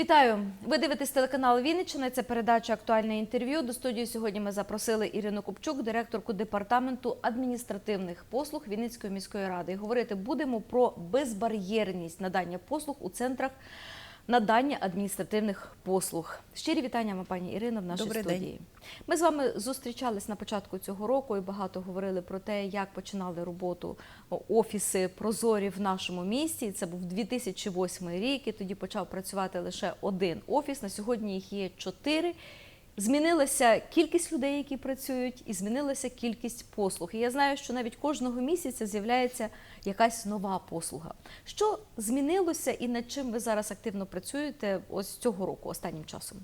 Вітаю! Ви дивитесь телеканал Вінниччина. Це передача Актуальне інтерв'ю. До студії сьогодні ми запросили Ірину Купчук, директорку департаменту адміністративних послуг Вінницької міської ради. І говорити будемо про безбар'єрність надання послуг у центрах надання адміністративних послуг. Щирі вітання вам, пані Ірино, в нашій Добрий студії. день. Ми з вами зустрічались на початку цього року і багато говорили про те, як починали роботу офіси Прозорі в нашому місті. Це був 2008 рік. І тоді почав працювати лише один офіс. На сьогодні їх є чотири. Змінилася кількість людей, які працюють, і змінилася кількість послуг. І я знаю, що навіть кожного місяця з'являється якась нова послуга. Що змінилося і над чим ви зараз активно працюєте ось цього року, останнім часом?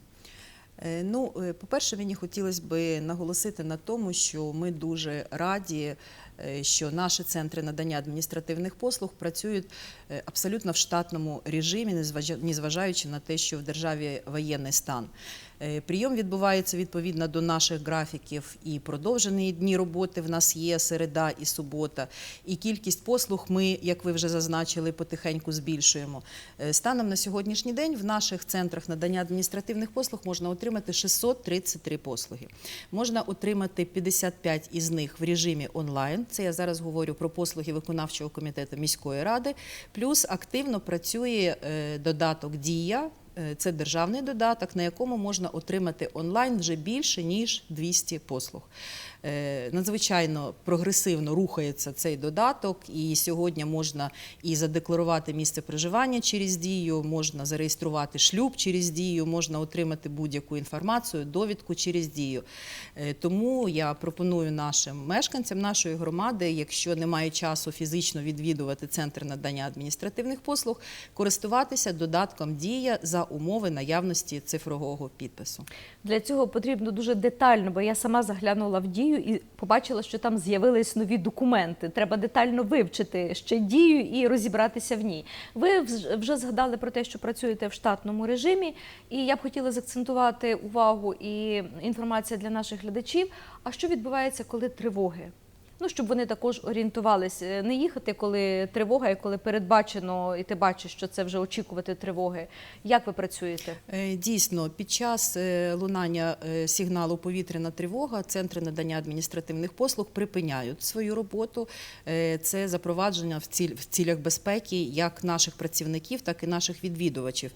Е, Ну, е, по-перше, мені хотілося б наголосити на тому, що ми дуже раді, що наші центри надання адміністративних послуг працюють е, абсолютно в штатному режимі, незважа- незважаючи на те, що в державі воєнний стан. Е, Прийом відбувається відповідно до наших графіків і продовжені дні роботи в нас є середа і субота. І кількість послуг ми, як ви вже зазначили, потихеньку збільшуємо. Е, Станом на сьогоднішній день в наших центрах надання адміністративних послуг можна отримати 633 послуги. Можна отримати 55 із них в режимі онлайн. Це я зараз говорю про послуги виконавчого комітету міської ради. Плюс активно працює е, додаток Дія. Е, Це державний додаток, на якому можна отримати онлайн вже більше ніж 200 послуг. Е, Надзвичайно прогресивно рухається цей додаток, і сьогодні можна і задекларувати місце проживання через дію, можна зареєструвати шлюб через дію, можна отримати будь-яку інформацію, довідку через дію. Е, Тому я пропоную нашим мешканцям нашої громади, якщо немає часу фізично відвідувати центр надання адміністративних послуг, користуватися додатком Дія за умови наявності цифрового підпису. Для цього потрібно дуже детально, бо я сама заглянула в дію і побачила, що там з'явились нові документи. Треба детально вивчити ще дію і розібратися в ній. Ви вже згадали про те, що працюєте в штатному режимі, і я б хотіла заакцентувати увагу і інформація для наших глядачів. А що відбувається, коли тривоги? Ну, щоб вони також орієнтувалися, не їхати, коли тривога, і коли передбачено, і ти бачиш, що це вже очікувати тривоги. Як ви працюєте? Е, Дійсно, під час е, лунання е, сигналу повітряна тривога центри надання адміністративних послуг припиняють свою роботу. Е, Це запровадження в ціль в цілях безпеки як наших працівників, так і наших відвідувачів.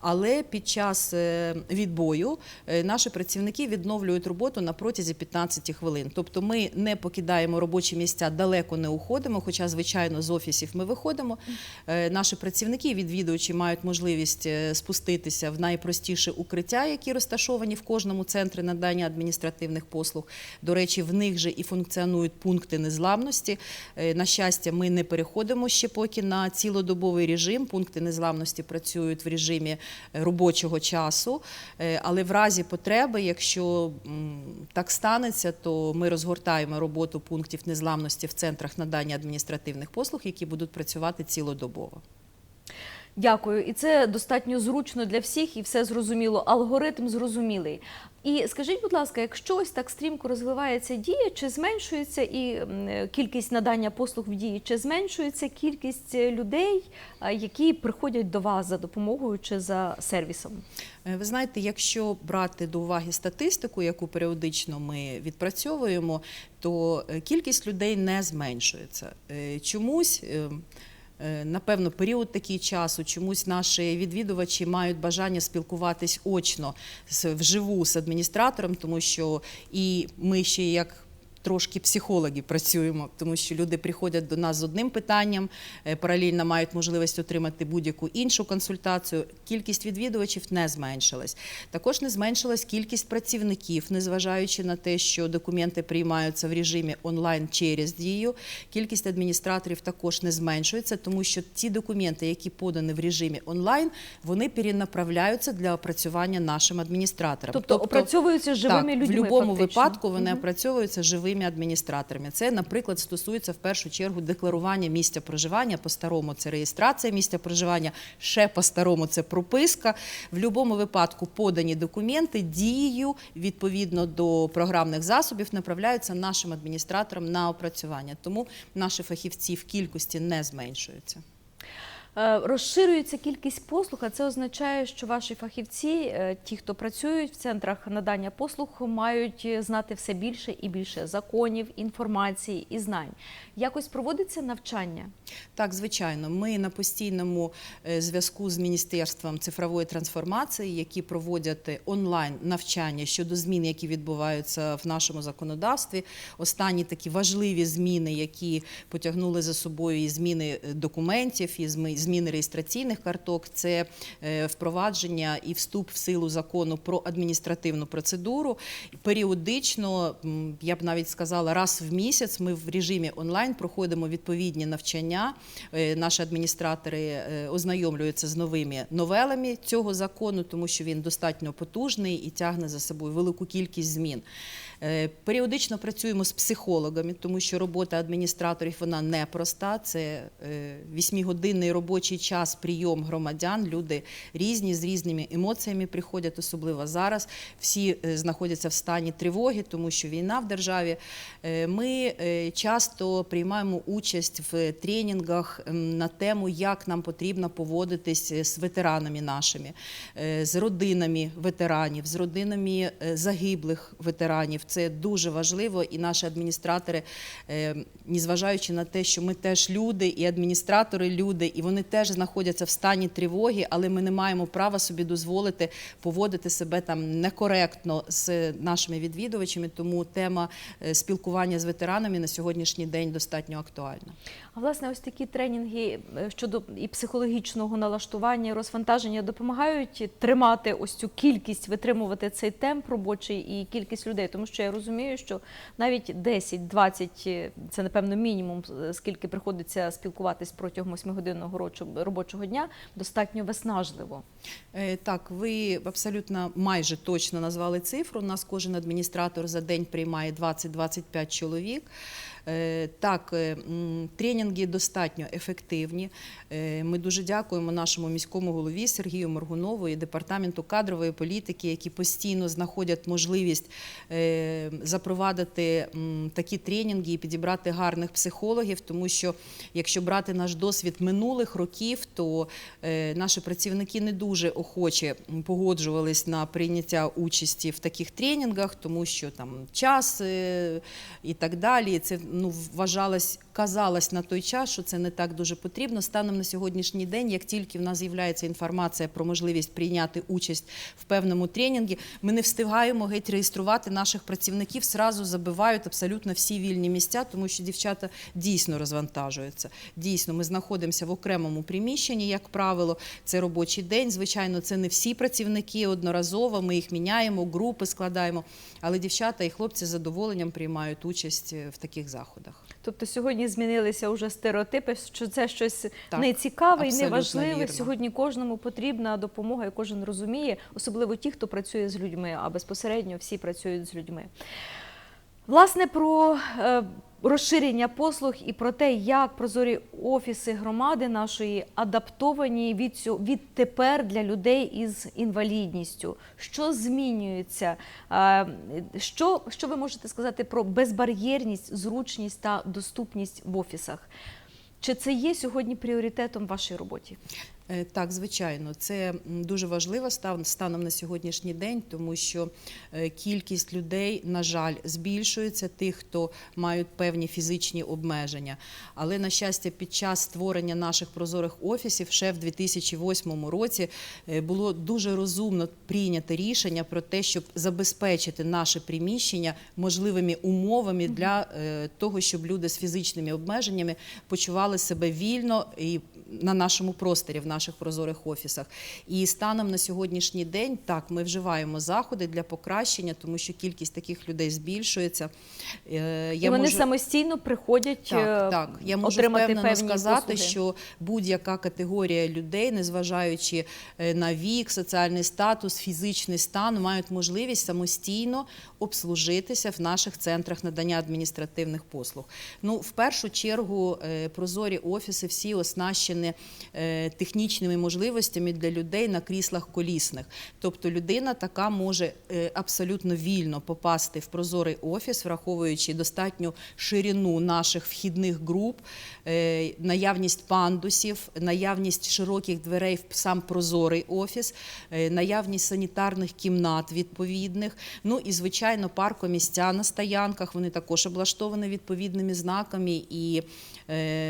Але під час е, відбою е, наші працівники відновлюють роботу на протязі 15 хвилин. Тобто ми не покидаємо робочі місця, далеко не уходимо. Хоча, звичайно, з офісів ми виходимо. Е, Наші працівники, відвідувачі мають можливість е, спуститися в найпростіше укриття, які розташовані в кожному центрі надання адміністративних послуг. До речі, в них же і функціонують пункти незламності. Е, На щастя, ми не переходимо ще поки на цілодобовий режим. Пункти незламності працюють в режимі робочого часу. Але в разі потреби, якщо так станеться, то ми розгортаємо роботу пунктів незламності в центрах надання адміністративних послуг, які будуть працювати цілодобово. Дякую, і це достатньо зручно для всіх, і все зрозуміло. Алгоритм зрозумілий. І скажіть, будь ласка, якщо ось так стрімко розвивається дія, чи зменшується і кількість надання послуг в дії, чи зменшується кількість е, людей, які приходять до вас за допомогою чи за сервісом? Е, Ви знаєте, якщо брати до уваги статистику, яку періодично ми відпрацьовуємо, то е, кількість людей не зменшується. Чомусь. Е, Напевно, період такий часу, чомусь наші відвідувачі мають бажання спілкуватись очно вживу з адміністратором, тому що і ми ще як трошки психологи працюємо, тому що люди приходять до нас з одним питанням, е, паралельно мають можливість отримати будь-яку іншу консультацію. Кількість відвідувачів не зменшилась. Також не зменшилась кількість працівників, незважаючи на те, що документи приймаються в режимі онлайн через дію. Кількість адміністраторів також не зменшується, тому що ті документи, які подані в режимі онлайн, вони перенаправляються для опрацювання нашим адміністраторам. Тобто, опрацьовуються живими так, людьми. в будь-якому випадку вони опрацьовуються живими адміністраторами. Це, наприклад, стосується в першу чергу декларування місця проживання. По-старому це реєстрація місця проживання, ще по-старому це прописка. В будь-якому випадку подані документи дією відповідно до програмних засобів направляються нашим адміністраторам на опрацювання. Тому наші фахівці в кількості не зменшуються. Е, Розширюється кількість послуг, а це означає, що ваші фахівці, е, ті, хто працюють в центрах надання послуг, мають е, знати все більше і більше законів, інформації і знань. Якось проводиться навчання. Так, звичайно, ми на постійному зв'язку з Міністерством цифрової трансформації, які проводять онлайн навчання щодо змін, які відбуваються в нашому законодавстві. Останні такі важливі зміни, які потягнули за собою і зміни документів, і зми- зміни реєстраційних карток. Це е, впровадження і вступ в силу закону про адміністративну процедуру. Періодично, я б навіть сказала, раз в місяць ми в режимі онлайн проходимо відповідні навчання. Е, Наші адміністратори е, ознайомлюються з новими новелами цього закону, тому що він достатньо потужний і тягне за собою велику кількість змін. Періодично працюємо з психологами, тому що робота адміністраторів вона непроста. Це е, вісьмигодинний робочий час, прийом громадян. Люди різні з різними емоціями приходять, особливо зараз. Всі е, знаходяться в стані тривоги, тому що війна в державі. Е, Ми е, часто приймаємо участь в тренінгах на тему, як нам потрібно поводитись з ветеранами нашими, з родинами ветеранів, з родинами загиблих ветеранів. Це дуже важливо, і наші адміністратори, незважаючи на те, що ми теж люди, і адміністратори люди, і вони теж знаходяться в стані тривоги, але ми не маємо права собі дозволити поводити себе там некоректно з нашими відвідувачами. Тому тема е, спілкування з ветеранами на сьогоднішній день достатньо актуальна. А власне, ось такі тренінги е, щодо і психологічного налаштування, і розвантаження допомагають тримати ось цю кількість, витримувати цей темп робочий і кількість людей. Тому що я розумію, що навіть 10-20 е, – це напевно мінімум, скільки приходиться спілкуватись протягом 8-годинного робочого- дня, достатньо виснажливо. Е, Так, ви абсолютно майже точно назвали цифру. У нас кожен адміністратор за день приймає 20-25 чоловік. Е, Так, е, тренінги достатньо ефективні. Е, Ми дуже дякуємо нашому міському голові Сергію Моргунову і департаменту кадрової політики, які постійно знаходять можливість е, запровадити такі тренінги і підібрати гарних психологів, тому що якщо брати наш досвід минулих років, то е, наші працівники не дуже охоче погоджувались на прийняття участі в таких тренінгах, тому що там час і так далі. Це ну вважалось, казалось на той час, що це не так дуже потрібно. Станом на сьогоднішній день, як тільки в нас з'являється інформація про можливість прийняти участь в певному тренінгі, ми не встигаємо геть реєструвати наших працівників, зразу забивають абсолютно всі вільні місця, тому що дівчата дійсно розвантажуються. Дійсно, ми знаходимося в окремому приміщенні, як правило, це робочий день. Звичайно, це не всі працівники одноразово. Ми їх міняємо, групи складаємо. Але дівчата і хлопці з задоволенням приймають участь е, в таких заходах. Тобто сьогодні змінилися вже стереотипи, що це щось Так, і абсолютно неважливе. вірно. Сьогодні кожному потрібна допомога, і кожен розуміє, особливо ті, хто працює з людьми, а безпосередньо всі працюють з людьми. Власне, про е, розширення послуг і про те, як прозорі офіси громади нашої адаптовані від, цю, відтепер для людей із інвалідністю. Що змінюється? Е, Що, що ви можете сказати про безбар'єрність, зручність та доступність в офісах? Чи це є сьогодні пріоритетом в вашій роботі? Е, Так, звичайно, це дуже важливо стан- станом на сьогоднішній день, тому що е, кількість людей, на жаль, збільшується, тих, хто мають певні фізичні обмеження. Але, на щастя, під час створення наших прозорих офісів ще в 2008 році е, було дуже розумно прийнято рішення про те, щоб забезпечити наше приміщення можливими умовами для того, щоб люди з фізичними обмеженнями почували себе вільно і на нашому просторі, в наших прозорих офісах. І станом на сьогоднішній день так ми вживаємо заходи для покращення, тому що кількість таких людей збільшується. Е, і вони самостійно приходять так, е, так. Я можу впевнено сказати, послуги. що будь-яка категорія людей, незважаючи е, на вік, соціальний статус, фізичний стан, мають можливість самостійно обслужитися в наших центрах надання адміністративних послуг. Ну, в першу чергу, прозорі офіси всі оснащені забезпечені е, технічними можливостями для людей на кріслах колісних. Тобто людина така може е, абсолютно вільно попасти в прозорий офіс, враховуючи достатню ширину наших вхідних груп, е, наявність пандусів, наявність широких дверей в сам прозорий офіс, е, наявність санітарних кімнат відповідних. Ну і звичайно, паркомісця на стоянках вони також облаштовані відповідними знаками і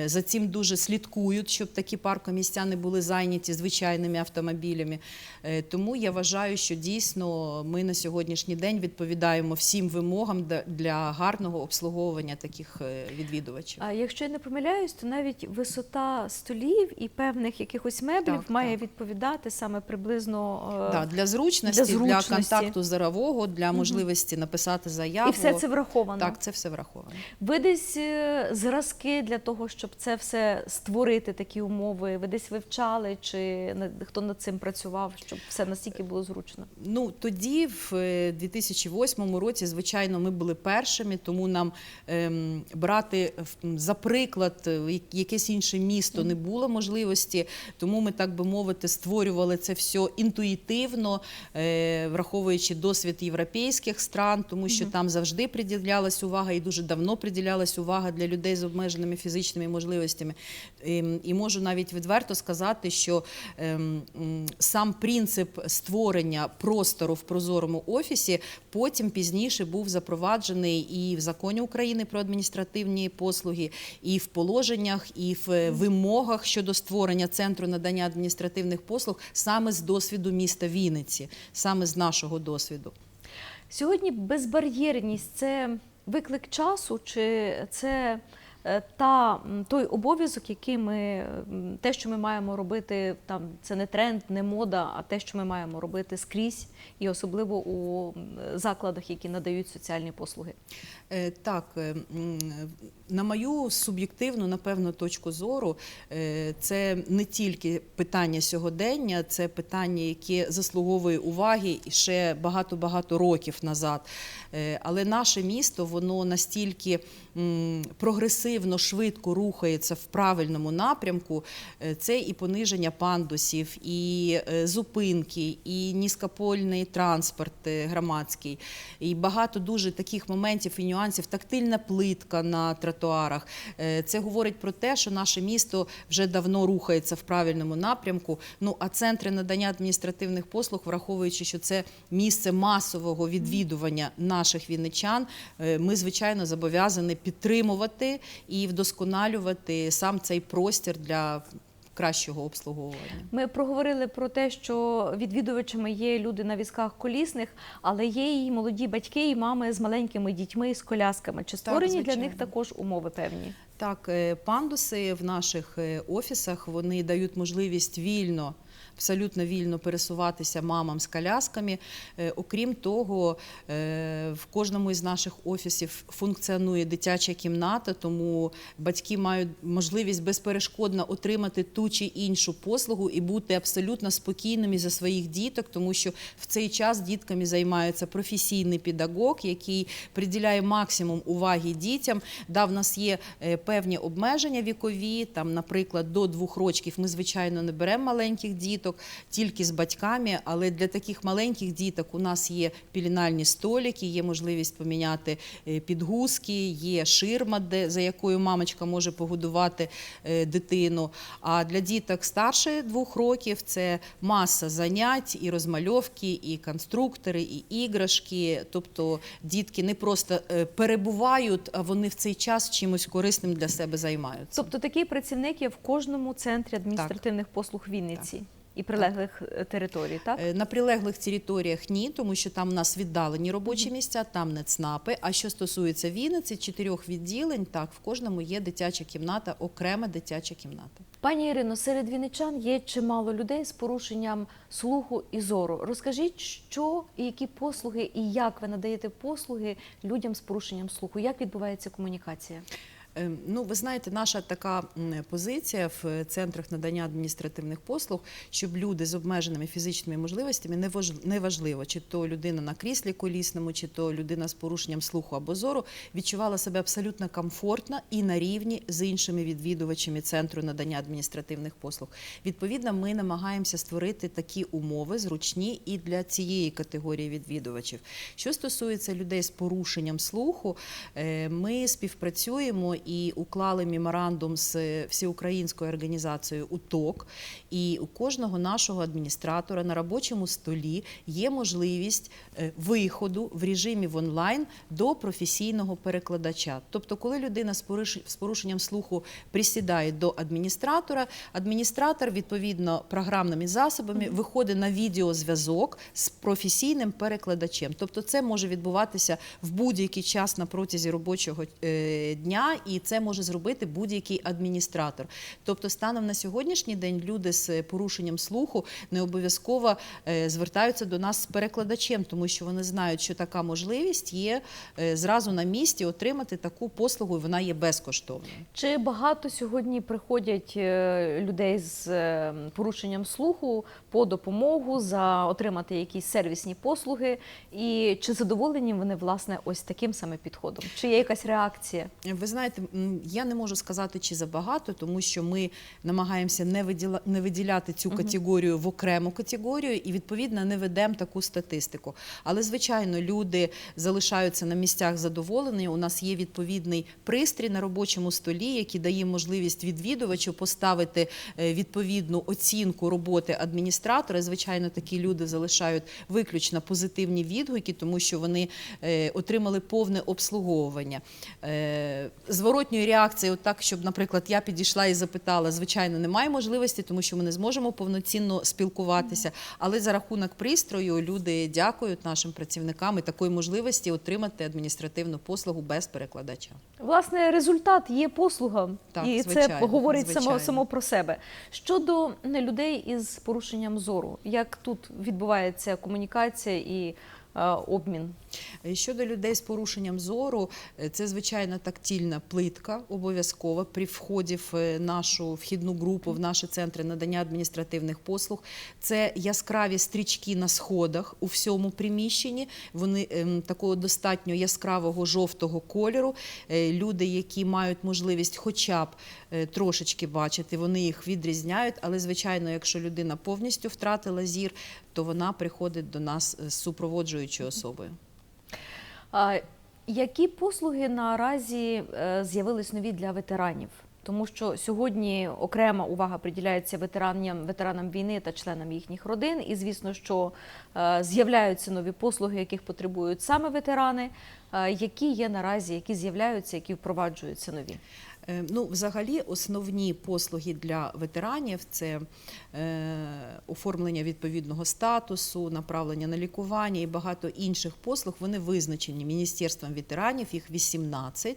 за цим дуже слідкують, щоб такі паркомісця не були зайняті звичайними автомобілями. Е, Тому я вважаю, що дійсно ми на сьогоднішній день відповідаємо всім вимогам для- гарного обслуговування таких е, відвідувачів. А якщо я не помиляюсь, то навіть висота столів і певних якихось меблів Так, має так. відповідати саме приблизно е, Да, для зручності, для для, контакту зорового, для можливості написати заяву. і все це враховано. Так, це все враховано. Ви десь е, зразки для того, щоб це все створити, такі умови, ви десь вивчали, чи хто над цим працював, щоб все настільки було зручно? Ну тоді, в е, 2008 році, звичайно, ми були першими, тому нам ем, брати за приклад е, якесь інше місто не було можливості. Тому ми, так би мовити, створювали це все інтуїтивно, е, враховуючи досвід європейських стран, тому що там завжди приділялась увага і дуже давно приділялась увага для людей з обмеженими фізичними можливостями. Ем, І можу навіть відверто сказати, що ем, сам принцип створення простору в прозорому офісі потім пізніше був запроваджений і в законі України про адміністративні послуги, і в положеннях, і в е, вимогах щодо створення центру надання адміністративних послуг саме з досвіду міста Вінниці, саме з нашого досвіду. Сьогодні безбар'єрність це виклик часу, чи це та той обов'язок, який ми те, що ми маємо робити, там це не тренд, не мода, а те, що ми маємо робити скрізь, і особливо у закладах, які надають соціальні послуги. Е, Так, е, на мою суб'єктивну, напевно, точку зору, е, це не тільки питання сьогодення, це питання, яке заслуговує уваги ще багато-багато років назад. Е, Але наше місто, воно настільки м, прогресивно, швидко рухається в правильному напрямку. Е, Це і пониження пандусів, і е, зупинки, і низькопольний транспорт е, громадський, і багато дуже таких моментів і нюансів. Тактильна плитка на тротуарах. Це говорить про те, що наше місто вже давно рухається в правильному напрямку. Ну а центри надання адміністративних послуг, враховуючи, що це місце масового відвідування наших вінничан, ми звичайно зобов'язані підтримувати і вдосконалювати сам цей простір для кращого обслуговування. Ми проговорили про те, що відвідувачами є люди на візках колісних, але є і молоді батьки, і мами з маленькими дітьми, з колясками. Чи створені для них також умови певні? Так, е, пандуси в наших е, офісах вони дають можливість вільно. Абсолютно вільно пересуватися мамам з колясками. Е, Окрім того, е, в кожному із наших офісів функціонує дитяча кімната, тому батьки мають можливість безперешкодно отримати ту чи іншу послугу і бути абсолютно спокійними за своїх діток, тому що в цей час дітками займається професійний педагог, який приділяє максимум уваги дітям. Да, в нас є е, певні обмеження вікові. Там, наприклад, до двох років ми звичайно не беремо маленьких діток, тільки з батьками. Але для таких маленьких діток у нас є пілінальні столики, є можливість поміняти е, підгузки, є ширма, де за якою мамочка може погодувати е, дитину. А для діток старше двох років це маса занять, і розмальовки, і конструктори, і іграшки. Тобто дітки не просто е, перебувають, а вони в цей час чимось корисним для себе займаються. Тобто такий працівник є в кожному центрі адміністративних послуг Вінниці і прилеглих е, територій, так? Е, На прилеглих територіях ні, тому що там у нас віддалені робочі місця, там не ЦНАПи. А що стосується Вінниці, чотирьох відділень, так в кожному є дитяча кімната, окрема дитяча кімната. Пані Ірино, серед вінничан є чимало людей з порушенням слуху і зору. Розкажіть, що і які послуги, і як ви надаєте послуги людям з порушенням слуху? Як відбувається комунікація? Е, Ну, ви знаєте, наша така позиція в центрах надання адміністративних послуг, щоб люди з обмеженими фізичними можливостями неваж- неважливо, чи то людина на кріслі колісному, чи то людина з порушенням слуху або зору, відчувала себе абсолютно комфортно і на рівні з іншими відвідувачами центру надання адміністративних послуг. Відповідно, ми намагаємося створити такі умови зручні і для цієї категорії відвідувачів. Що стосується людей з порушенням слуху, е, ми співпрацюємо і уклали меморандум з всеукраїнською організацією УТОК. І у кожного нашого адміністратора на робочому столі є можливість е, виходу в режимі в онлайн до професійного перекладача. Тобто, коли людина з порушенням слуху присідає до адміністратора, адміністратор відповідно програмними засобами виходить на відеозв'язок з професійним перекладачем. Тобто, це може відбуватися в будь-який час на протязі робочого е, дня, і це може зробити будь-який адміністратор. Тобто, станом на сьогоднішній день люди з порушенням слуху не обов'язково е, звертаються до нас з перекладачем, тому що вони знають, що така можливість є е, зразу на місці отримати таку послугу, і вона є безкоштовною. Чи багато сьогодні приходять е, людей з порушенням слуху по допомогу за отримати якісь сервісні послуги? І чи задоволені вони власне ось таким саме підходом? Чи є якась реакція? Ви знаєте, я не можу сказати, чи забагато, тому що ми намагаємося не виділа не виділяти цю категорію в окрему категорію і відповідно не ведемо таку статистику. Але звичайно, люди залишаються на місцях задоволені. У нас є відповідний пристрій на робочому столі, який дає можливість відвідувачу поставити е, відповідну оцінку роботи адміністратора. Звичайно, такі люди залишають виключно позитивні відгуки, тому що вони е, отримали повне обслуговування. Зворотньої реакції, отак, щоб, наприклад, я підійшла і запитала, звичайно, немає можливості, тому що ми не зможемо повноцінно спілкуватися. Але за рахунок пристрою люди дякують нашим працівникам і такої можливості отримати адміністративну послугу без перекладача. Власне, результат є послуга, Так, і звичайно, це говорить само, само про себе. Щодо людей із порушенням зору, як тут відбувається комунікація і е, обмін? Е, Щодо людей з порушенням зору, е, це звичайно тактильна плитка, обов'язково при вході в е, нашу вхідну групу, в наші центри надання адміністративних послуг. Це яскраві стрічки на сходах у всьому приміщенні. Вони ем, такого достатньо яскравого жовтого кольору. Люди, які мають можливість хоча б трошечки бачити, вони їх відрізняють. Але звичайно, якщо людина повністю втратила зір, то вона приходить до нас з супроводжуючою особою. Які послуги наразі е, з'явились нові для ветеранів? Тому що сьогодні окрема увага приділяється ветеранам, ветеранам війни та членам їхніх родин. І звісно, що е, з'являються нові послуги, яких потребують саме ветерани. Е, Які є наразі, які з'являються, які впроваджуються нові? Е, Ну, взагалі, основні послуги для ветеранів це е, оформлення відповідного статусу, направлення на лікування і багато інших послуг. Вони визначені Міністерством ветеранів, їх 18.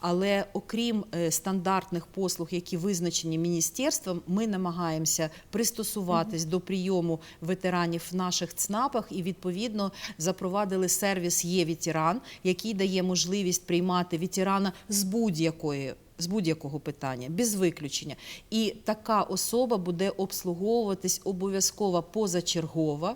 Але окрім е, стандартних послуг, які визначені міністерством, ми намагаємося пристосуватись до прийому ветеранів в наших ЦНАПах і відповідно запровадили сервіс Є ветеран, який дає можливість приймати ветерана з будь-якої. З будь-якого питання, без виключення. І така особа буде обслуговуватись обов'язково позачергово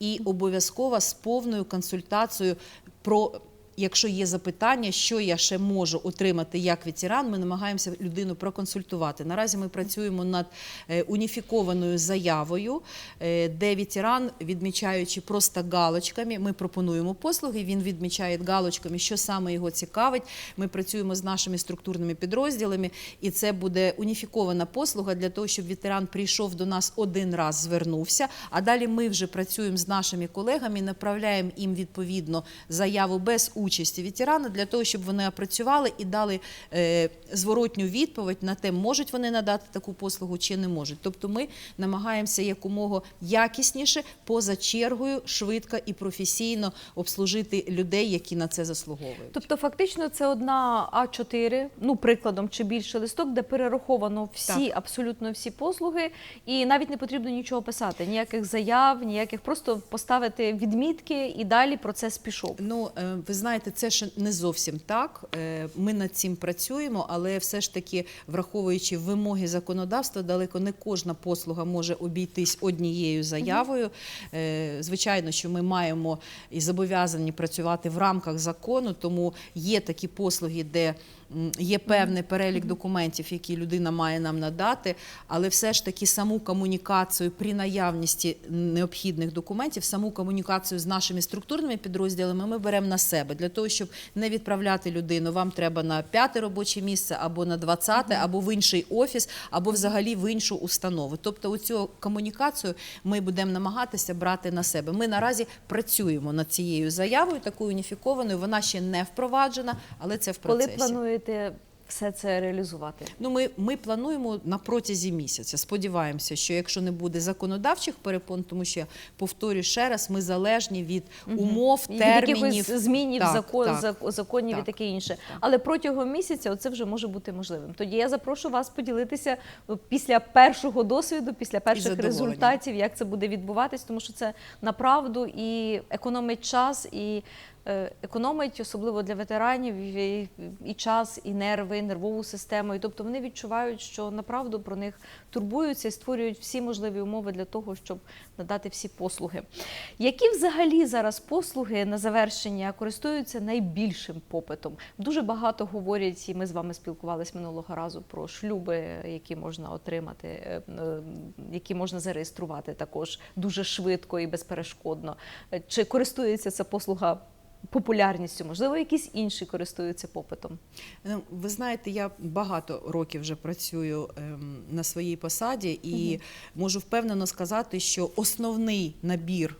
і обов'язково з повною консультацією про. Якщо є запитання, що я ще можу отримати як ветеран, ми намагаємося людину проконсультувати. Наразі ми працюємо над е, уніфікованою заявою, е, де ветеран, відмічаючи просто галочками, ми пропонуємо послуги. Він відмічає галочками, що саме його цікавить. Ми працюємо з нашими структурними підрозділами, і це буде уніфікована послуга для того, щоб ветеран прийшов до нас один раз, звернувся. А далі ми вже працюємо з нашими колегами, направляємо їм відповідно заяву без участі ветерана для того, щоб вони опрацювали і дали е, зворотню відповідь на те, можуть вони надати таку послугу чи не можуть. Тобто ми намагаємося якомога якісніше, поза чергою, швидко і професійно обслужити людей, які на це заслуговують. Тобто, фактично, це одна А4, ну прикладом чи більше листок, де перераховано всі, Так. абсолютно всі послуги, і навіть не потрібно нічого писати, ніяких заяв, ніяких просто поставити відмітки і далі процес пішов. Ну, е, ви знаєте, знаєте, це ще не зовсім так. Е, Ми над цим працюємо, але все ж таки, враховуючи вимоги законодавства, далеко не кожна послуга може обійтись однією заявою. Е, Звичайно, що ми маємо і зобов'язані працювати в рамках закону, тому є такі послуги, де є певний перелік документів, які людина має нам надати, але все ж таки саму комунікацію при наявності необхідних документів, саму комунікацію з нашими структурними підрозділами ми беремо на себе для того, щоб не відправляти людину. Вам треба на п'яте робоче місце або на двадцяте, або в інший офіс, або взагалі в іншу установу. Тобто, оцю комунікацію ми будемо намагатися брати на себе. Ми наразі працюємо над цією заявою, такою уніфікованою. Вона ще не впроваджена, але це в Коли процесі. Плануєте все це реалізувати? Ну, ми, ми плануємо на протязі місяця. Сподіваємося, що якщо не буде законодавчих перепон, тому що я повторюю ще раз, ми залежні від умов, Від термінів. якихось змінів Так, закон, так. зак- законів і таке інше. Але протягом місяця це вже може бути можливим. Тоді я запрошу вас поділитися після першого досвіду, після перших результатів, як це буде відбуватись, тому що це направду і економить час, і е, економить особливо для ветеранів і, і час, і нерви, і нервову систему. І тобто вони відчувають, що направду про них турбуються і створюють всі можливі умови для того, щоб надати всі послуги. Які взагалі зараз послуги на завершення користуються найбільшим попитом? Дуже багато говорять, і ми з вами спілкувалися минулого разу про шлюби, які можна отримати, е, е, які можна зареєструвати також дуже швидко і безперешкодно. Е, Чи користується ця послуга? Популярністю, можливо, якісь інші користуються попитом. Ну, Ви знаєте, я багато років вже працюю ем, на своїй посаді і можу впевнено сказати, що основний набір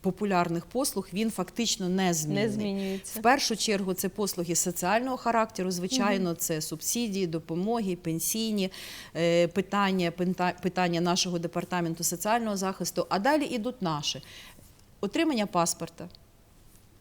популярних послуг він фактично не змінний. Не змінюється. В першу чергу це послуги соціального характеру. Звичайно, це субсидії, допомоги, пенсійні е, питання, пента- питання нашого департаменту соціального захисту. А далі ідуть наші отримання паспорта.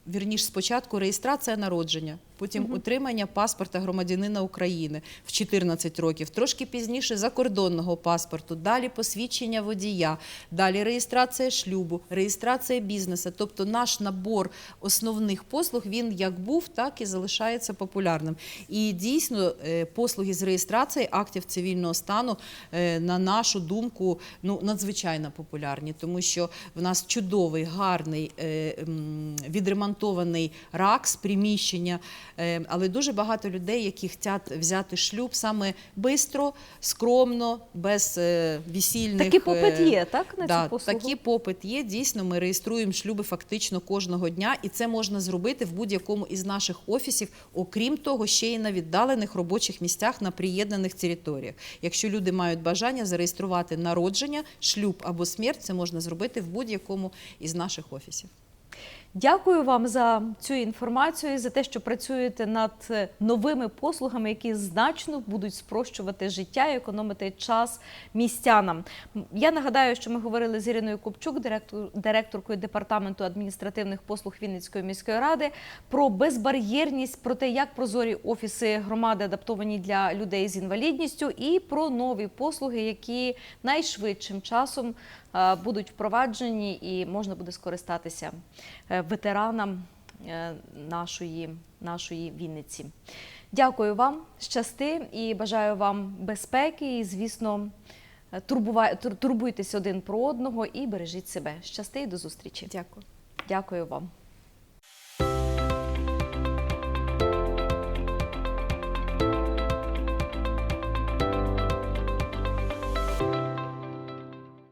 Вірніш, спочатку реєстрація народження, потім отримання паспорта громадянина України в 14 років, трошки пізніше закордонного паспорту, далі посвідчення водія, далі реєстрація шлюбу, реєстрація бізнесу. Тобто наш набор основних послуг він як був, так і залишається популярним. І дійсно е, послуги з реєстрації актів цивільного стану, е, на нашу думку, ну надзвичайно популярні, тому що в нас чудовий, гарний е, відремонтований РАКС, приміщення, але дуже багато людей, які хочуть взяти шлюб саме бистро, скромно, без е, весільних Такий попит е, є, так, на да, цю послугу? Такий попит є. Дійсно, ми реєструємо шлюби фактично кожного дня, і це можна зробити в будь-якому із наших офісів. Окрім того, ще й на віддалених робочих місцях на приєднаних територіях. Якщо люди мають бажання зареєструвати народження, шлюб або смерть, це можна зробити в будь-якому із наших офісів. Дякую вам за цю інформацію за те, що працюєте над е, новими послугами, які значно будуть спрощувати життя і економити час містянам. Я нагадаю, що ми говорили з Іриною Копчук, директор, директоркою департаменту адміністративних послуг Вінницької міської ради, про безбар'єрність, про те, як прозорі офіси громади адаптовані для людей з інвалідністю, і про нові послуги, які найшвидшим часом будуть впроваджені і можна буде скористатися е, ветеранам е, нашої, нашої Вінниці. Дякую вам, щасти і бажаю вам безпеки. І, звісно, е, турбуйтесь один про одного і бережіть себе. Щасти і до зустрічі. Дякую. Дякую вам.